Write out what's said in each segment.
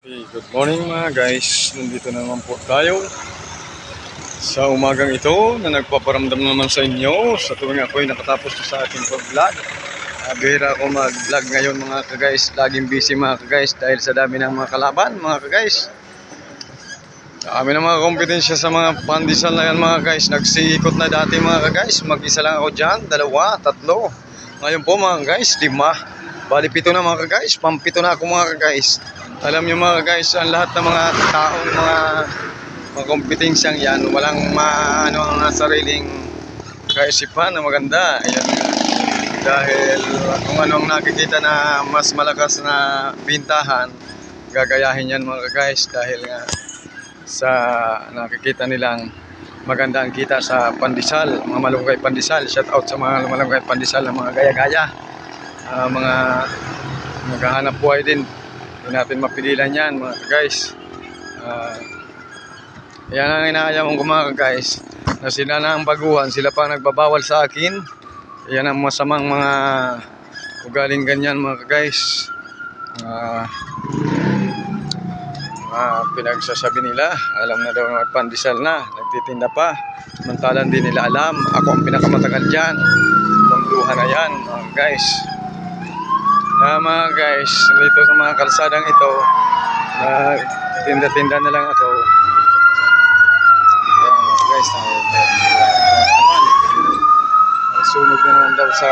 Okay, good morning mga guys. Nandito na naman po tayo sa umagang ito na nagpaparamdam naman sa inyo sa tuwing ako'y nakatapos na sa aking vlog. Uh, bihira ako mag-vlog ngayon mga ka-guys. Laging busy mga ka-guys dahil sa dami ng mga kalaban mga ka-guys. Dami ng mga kompetensya sa mga pandesal na yan mga guys. Nagsiikot na dati mga ka-guys. Mag-isa lang ako dyan. Dalawa, tatlo. Ngayon po mga guys, lima. Bali pito na mga ka-guys. Pampito na ako mga ka-guys. Alam niyo mga guys, ang lahat ng mga taong mga mga kompetensyang yan, walang maano ang sariling kaisipan na maganda. Ayan. Dahil kung ano ang nakikita na mas malakas na bintahan, gagayahin yan mga guys dahil nga sa nakikita nilang maganda ang kita sa pandesal, mga malunggay pandesal. Shout out sa mga malunggay pandesal ng mga gaya-gaya. Ah, mga naghahanap buhay din hindi natin mapigilan yan mga guys. Uh, yan ang inaayam ko mga guys. Na sila na ang baguhan, sila pa nagbabawal sa akin. Yan ang masamang mga ugaling ganyan mga guys. Uh, uh, pinagsasabi nila, alam na daw na magpandesal na, nagtitinda pa. Samantalang di nila alam, ako ang pinakamatagal dyan. Munduhan na yan mga guys. Ah, mga guys, dito sa mga kalsadang ito, uh, tinda-tinda na lang ako. Ayan, guys. Ay, sunog na naman daw sa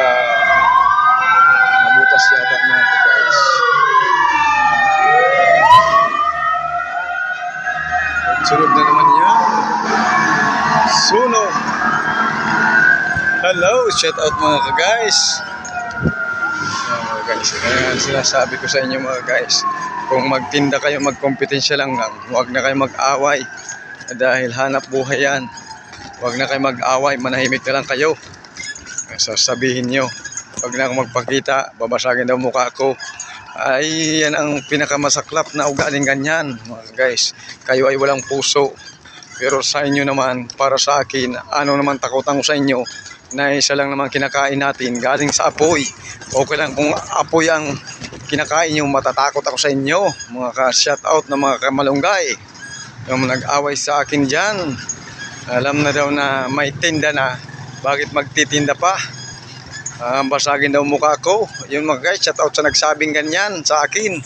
nabutas yata mga guys. Sunog na naman yan. Sunog. Hello, shout out mga guys. Ayan, guys, kaya sinasabi ko sa inyo mga guys, kung magtinda kayo, magkompetensya lang lang, huwag na kayo mag-away dahil hanap buhay yan. Huwag na kayo mag-away, manahimik na lang kayo. Sasabihin nyo, huwag na akong magpakita, babasagin daw mukha ko. Ay, yan ang pinakamasaklap na ugaling ganyan, mga guys. Kayo ay walang puso. Pero sa inyo naman, para sa akin, ano naman takutan ko sa inyo, na isa lang naman kinakain natin galing sa apoy. Okay lang kung apoy ang kinakain nyo, matatakot ako sa inyo. Mga ka-shout out na mga kamalunggay. Yung nag-away sa akin dyan. Alam na daw na may tinda na. Bakit magtitinda pa? Ah, basagin daw mukha ko. Yun mga guys, shout out sa nagsabing ganyan sa akin.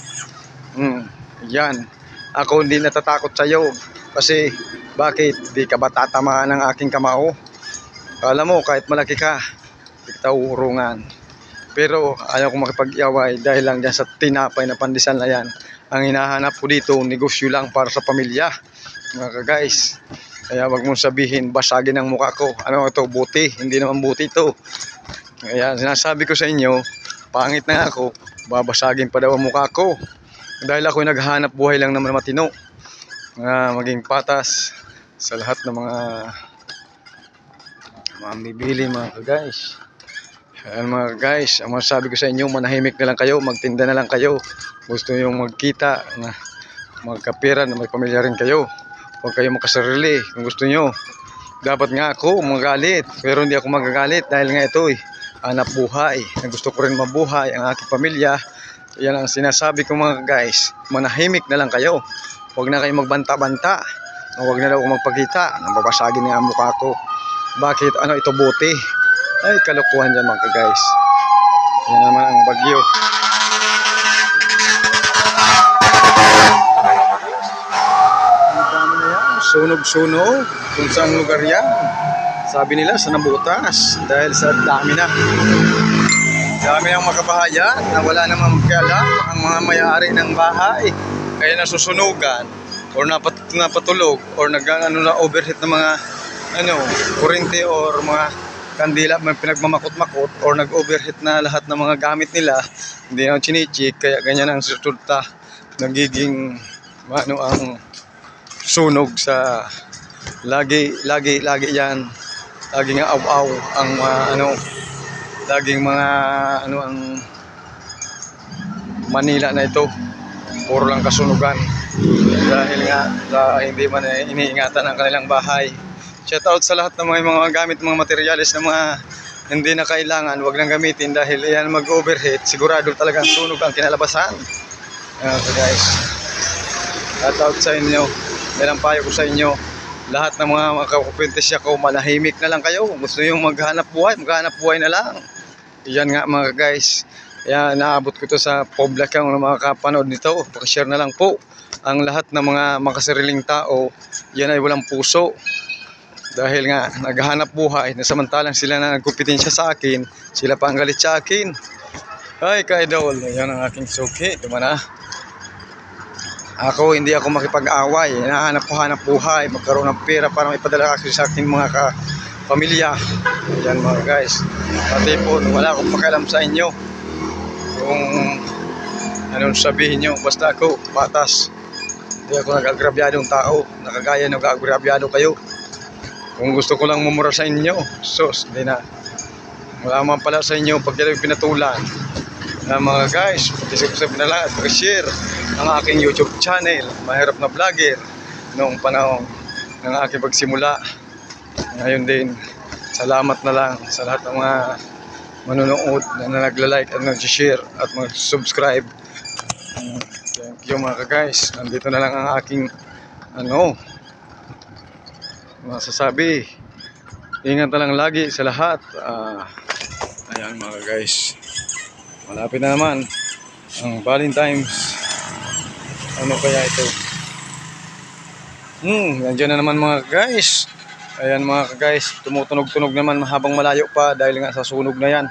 Hmm, yan. Ako hindi natatakot sa iyo. Kasi bakit? Di ka ba tatamaan ng aking kamao? Alam mo, kahit malaki ka, di kita urungan. Pero ayaw ko makipag-iaway dahil lang dyan sa tinapay na pandesal na yan. Ang hinahanap ko dito, negosyo lang para sa pamilya. Mga guys. Kaya wag mong sabihin, basagin ang mukha ko. Ano ito, buti. Hindi naman buti ito. Kaya sinasabi ko sa inyo, pangit na ako, babasagin pa daw ang mukha ko. Dahil ako naghahanap buhay lang naman na matino. Nga maging patas sa lahat ng mga mamibili mga guys. Ayan mga guys, ang masasabi ko sa inyo, manahimik na lang kayo, magtinda na lang kayo. Gusto nyo magkita, na magkapira, na may rin kayo. Huwag kayo makasarili kung gusto nyo. Dapat nga ako magalit, pero hindi ako magagalit dahil nga ito eh, anak buhay. Na gusto ko rin mabuhay ang aking pamilya. Yan ang sinasabi ko mga guys, manahimik na lang kayo. Huwag na kayo magbanta-banta. Huwag na daw ako magpakita. Nababasagin nga ang mukha ko. Bakit? Ano ito buti? Ay, kalukuhan dyan mga guys. Yan naman ang bagyo. Sunog-sunog. Kung saan lugar yan. Sabi nila sa nabutas. Dahil sa dami na. Dami ang makabahayan na wala namang kialam ang mga may-ari ng bahay. Kaya nasusunugan or napat napatulog or nag ano na overheat ng mga ano, kurente or mga kandila may pinagmamakot-makot or nag-overheat na lahat ng mga gamit nila hindi na chinichik kaya ganyan ang resulta. Nagiging ano ang sunog sa lagi lagi lagi yan. Laging aw-aw ang mga ano laging mga ano ang Manila na ito. Puro lang kasunugan. Dahil nga sa hindi man eh, iniingatan ang kanilang bahay Shout out sa lahat ng mga, mga gamit, mga materyales na mga hindi na kailangan, wag nang gamitin dahil yan mag-overheat. Sigurado talagang sunog ang kinalabasan. Ayan so guys. Shout out sa inyo. Yan ang payo ko sa inyo. Lahat ng mga makakupentisya ko, manahimik na lang kayo. Gusto nyo maghanap buhay, maghanap buhay na lang. Yan nga mga guys. Kaya naabot ko to sa public ang mga kapanood nito. Pakishare na lang po. Ang lahat ng mga makasariling tao, yan ay walang puso. Dahil nga, naghahanap buhay na samantalang sila na nagkumpetensya sa akin, sila pa ang galit sa akin. Ay, ka-idol, yan ang aking suki. Dumana. Ako, hindi ako makipag-away. Hinahanap ko hanap buhay, magkaroon ng pera para maipadala kasi sa aking mga ka pamilya. Yan mga guys. Pati po, wala akong pakialam sa inyo. Kung anong sabihin nyo, basta ako, batas. Hindi ako nag-agrabyadong tao. Nakagaya nag-agrabyado kayo. Kung gusto ko lang mumura sa inyo, sus, hindi na. Wala man pala sa inyo pag pinatulan. Na mga guys, pag-isip na lang at share ang aking YouTube channel, Mahirap na Vlogger, noong panahon ng aking pagsimula. Ngayon din, salamat na lang sa lahat ng mga manonood na nagla-like at nag-share at mag-subscribe. Thank you mga guys. Nandito na lang ang aking ano masasabi. Ingat na lang lagi sa lahat. Ah, ayan mga guys. Malapit na naman ang Valentine's. Ano kaya ito? Hmm, nandiyan na naman mga guys. Ayan mga guys, tumutunog-tunog naman habang malayo pa dahil nga sa sunog na yan.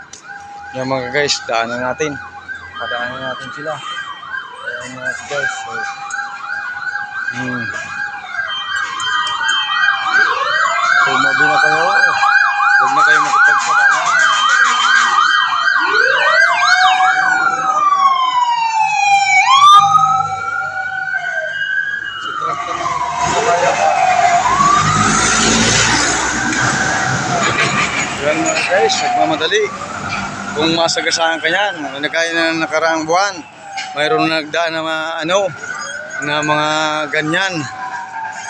Yan mga guys, daanan natin. Padaanan natin sila. Ayan mga guys. So, hmm. Tumabi na kayo. Huwag na kayo pa. Yan mga guys, nagmamadali. Kung masagasaan ka yan, nagkaya na ng nakaraang buwan, mayroon na nagdaan na ano, na mga ganyan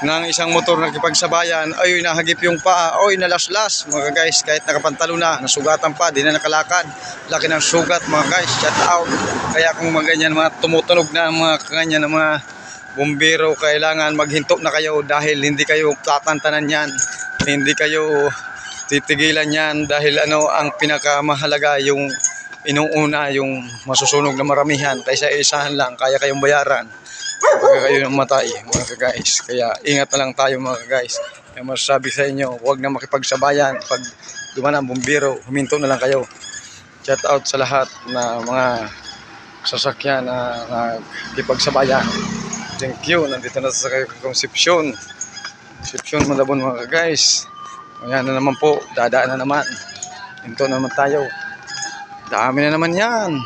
ng isang motor na kipagsabayan, ay nahagip yung paa, oy nalaslas mga guys, kahit nakapantalo na, nasugatan pa, di na nakalakad, laki ng sugat mga guys, shut out. Kaya kung mga ganyan, mga tumutunog na mga ganyan na mga bumbero, kailangan maghinto na kayo dahil hindi kayo tatantanan yan, hindi kayo titigilan yan dahil ano ang pinakamahalaga yung inuuna yung masusunog na maramihan kaysa isahan lang, kaya kayong bayaran. Baka kayo ng matay, mga guys. Kaya ingat na lang tayo mga guys. Kaya masasabi sa inyo, huwag na makipagsabayan. Pag duman ang bumbiro, huminto na lang kayo. Shout out sa lahat na mga sasakyan na nakipagsabayan. Thank you. Nandito na sa Concepcion. Concepcion, Malabon mga guys. Ayan na naman po. Dadaan na naman. Hinto na naman tayo. Dami na naman yan.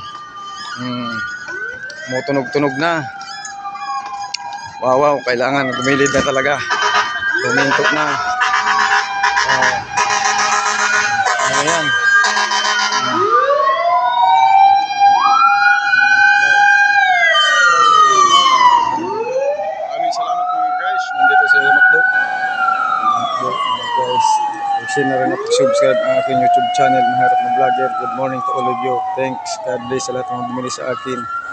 Hmm. Tumutunog-tunog na. Wow, wow, kailangan gumilid na talaga. Tumintok na. Oh. Ano yan? Maraming salamat mga guys. Nandito sa Makdo. Makdo, mga guys. Share na rin at subscribe ang aking YouTube channel, Maharap na Vlogger. Good morning to all of you. Thanks. God bless sa lahat ng bumili sa akin.